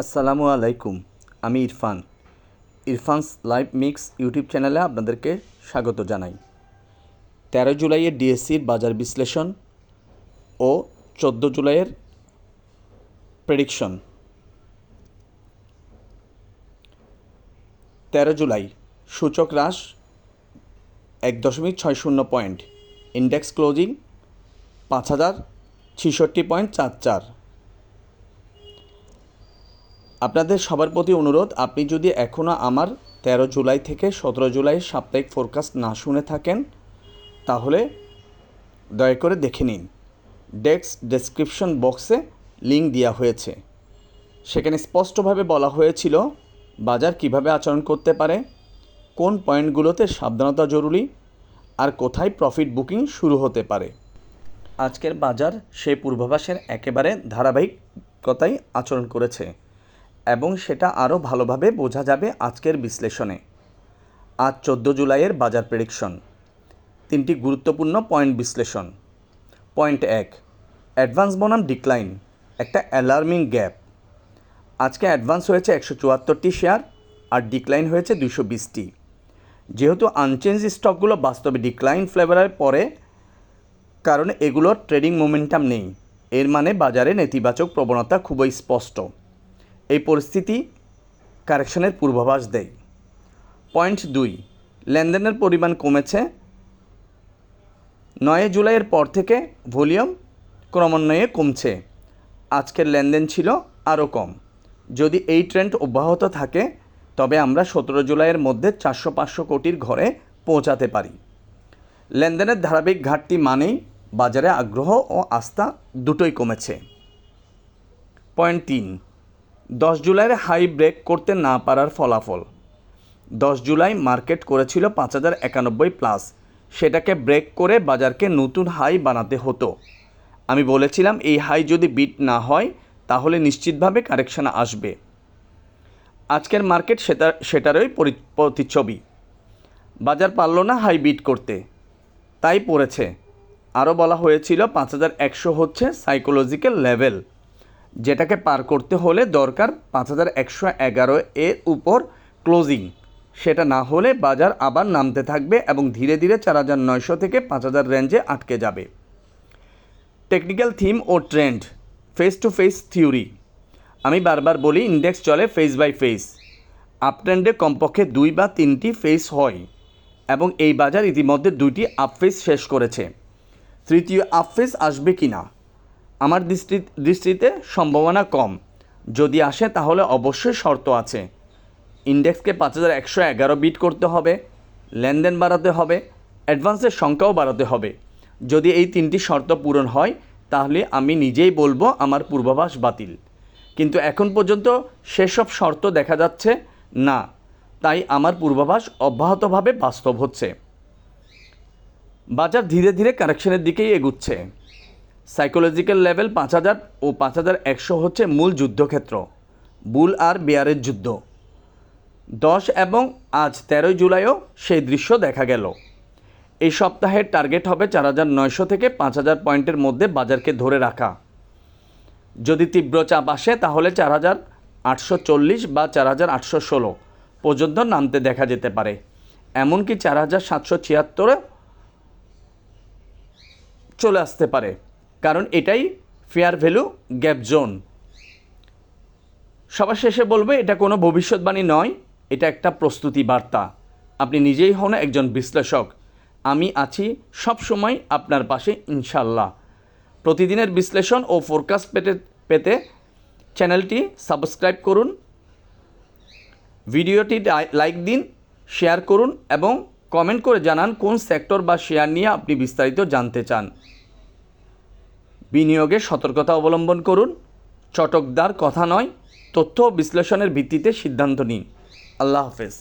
আসসালামু আলাইকুম, আমি Irfan. Irfan's live mix YouTube চ্যানেলে আপনাদেরকে স্বাগত জানাই। তেরো জুলাইয়ের ডিএসসির বাজার বিশ্লেষণ ও চোদ্দ জুলাইয়ের প্রেডিকশন। তেরো জুলাই, সূচক হ্রাস এক দশমিক ছয় শূন্য পয়েন্ট, ইন্ডেক্স ক্লোজিং পাঁচ হাজার ছিষট্টি পয়েন্ট চার চার। আপনাদের সবার প্রতি অনুরোধ, আপনি যদি এখনও আমার তেরো জুলাই থেকে সতেরো জুলাই সাপ্তাহিক ফোরকাস্ট না শুনে থাকেন, তাহলে দয়া করে দেখে নিন। ডেস্ক ডেসক্রিপশন বক্সে লিঙ্ক দেওয়া হয়েছে। সেখানে স্পষ্টভাবে বলা হয়েছিল বাজার কীভাবে আচরণ করতে পারে, কোন পয়েন্টগুলোতে সাবধানতা জরুরি, আর কোথায় প্রফিট বুকিং শুরু হতে পারে। আজকের বাজার সেই পূর্বাভাসের একেবারে ধারাবাহিকতাই আচরণ করেছে। এবং সেটা আরও ভালোভাবে বোঝা যাবে আজকের বিশ্লেষণে। আজ চোদ্দ জুলাইয়ের বাজার প্রেডিকশন। তিনটি গুরুত্বপূর্ণ পয়েন্ট বিশ্লেষণ। পয়েন্ট এক, অ্যাডভান্স বনাম ডিক্লাইন, একটা অ্যালার্মিং গ্যাপ। আজকে অ্যাডভান্স হয়েছে একশো চুয়াত্তরটি শেয়ার আর ডিক্লাইন হয়েছে দুশো বিশটি। যেহেতু আনচেঞ্জ স্টকগুলো বাস্তবে ডিক্লাইন ফ্লেভারের পরে, কারণ এগুলোর ট্রেডিং মোমেন্টাম নেই। এর মানে বাজারে নেতিবাচক প্রবণতা খুবই স্পষ্ট। এই পরিস্থিতি কারেকশনের পূর্বাভাস দেয়। পয়েন্ট দুই, লেনদেনের পরিমাণ কমেছে। নয় জুলাইয়ের পর থেকে ভলিউম ক্রমান্বয়ে কমছে। আজকের লেনদেন ছিল আরও কম। যদি এই ট্রেন্ড অব্যাহত থাকে, তবে আমরা সতেরো জুলাইয়ের মধ্যে চারশো পাঁচশো কোটির ঘরে পৌঁছাতে পারি। লেনদেনের ধারাবাহিক ঘাটতি মানেই বাজারে আগ্রহ ও আস্থা দুটোই কমেছে। পয়েন্ট তিন দশ জুলাইয়ের হাই ব্রেক করতে না পারার ফলাফল। দশ জুলাই মার্কেট করেছিল পাঁচ হাজার একানব্বই প্লাস। সেটাকে ব্রেক করে বাজারকে নতুন হাই বানাতে হতো। আমি বলেছিলাম, এই হাই যদি বিট না হয়, তাহলে নিশ্চিতভাবে কারেকশন আসবে। আজকের মার্কেট সেটা, সেটারই প্রতিচ্ছবি। বাজার পারল না হাই বিট করতে। তাই পড়েছে। আরও বলা হয়েছিল, পাঁচ হাজার একশো হচ্ছে সাইকোলজিক্যাল লেভেল যেটাকে পার করতে হলে দরকার পাঁচ হাজার একশো এগারো এর উপর ক্লোজিং। সেটা না হলে বাজার আবার নামতে থাকবে এবং ধীরে ধীরে চার হাজার নয়শো থেকে পাঁচ হাজার রেঞ্জে আটকে যাবে। Technical theme O trend, face to face theory. আমি বারবার বলি, ইন্ডেক্স চলে ফেস বাই ফেস। আপ ট্রেন্ডে কমপক্ষে দুই বা তিনটি ফেস হয় এবং এই বাজার ইতিমধ্যে দুইটি আপ ফেস শেষ করেছে। তৃতীয় আপ ফেস আসবে কি না আমার দৃষ্টি, দৃষ্টিতে সম্ভাবনা কম। যদি আসে, তাহলে অবশ্যই শর্ত আছে। ইন্ডেক্সকে পাঁচ হাজার একশো এগারো বিট করতে হবে, লেনদেন বাড়াতে হবে, অ্যাডভান্সের সংখ্যাও বাড়াতে হবে। যদি এই তিনটি শর্ত পূরণ হয়, তাহলে আমি নিজেই বলব আমার পূর্বাভাস বাতিল। কিন্তু এখন পর্যন্ত সেসব শর্ত দেখা যাচ্ছে, না। তাই আমার পূর্বাভাস অব্যাহতভাবে বাস্তব হচ্ছে। বাজার ধীরে ধীরে কারেকশনের দিকেই এগুচ্ছে। সাইকোলজিক্যাল লেভেল পাঁচ হাজার ও পাঁচ হাজার একশো হচ্ছে মূল যুদ্ধক্ষেত্র। বুল আর বেয়ারের যুদ্ধ। দশ এবং আজ তেরোই জুলাইও সেই দৃশ্য দেখা গেল। এই সপ্তাহের টার্গেট হবে চার হাজার নয়শো থেকে পাঁচ হাজার পয়েন্টের মধ্যে বাজারকে ধরে রাখা। যদি তীব্র চাপ আসে, তাহলে চার হাজার আটশো চল্লিশ বা চার হাজার আটশো ষোলো পর্যন্ত নামতে দেখা যেতে পারে। এমনকি চার হাজার সাতশো ছিয়াত্তরে চলে আসতে পারে। কারণ এটাই ফেয়ার ভ্যালু গ্যাপ জোন সবার শেষে বলবে, এটা কোনো ভবিষ্যৎবাণী নয়, এটা একটা প্রস্তুতি বার্তা। আপনি নিজেই হন একজন বিশ্লেষক। আমি আছি সব সময় আপনার পাশে ইনশাল্লাহ প্রতিদিনের বিশ্লেষণ ও ফোরকাস্ট পেতে পেতে চ্যানেলটি সাবস্ক্রাইব করুন, ভিডিওটি লাইক দিন শেয়ার করুন এবং কমেন্ট করে জানান কোন সেক্টর বা শেয়ার নিয়ে আপনি বিস্তারিত জানতে চান। বিনিয়োগে সতর্কতা অবলম্বন করুন। চটকদার কথা নয় তথ্য বিশ্লেষণের ভিত্তিতে সিদ্ধান্ত নিন। আল্লাহ হাফেজ।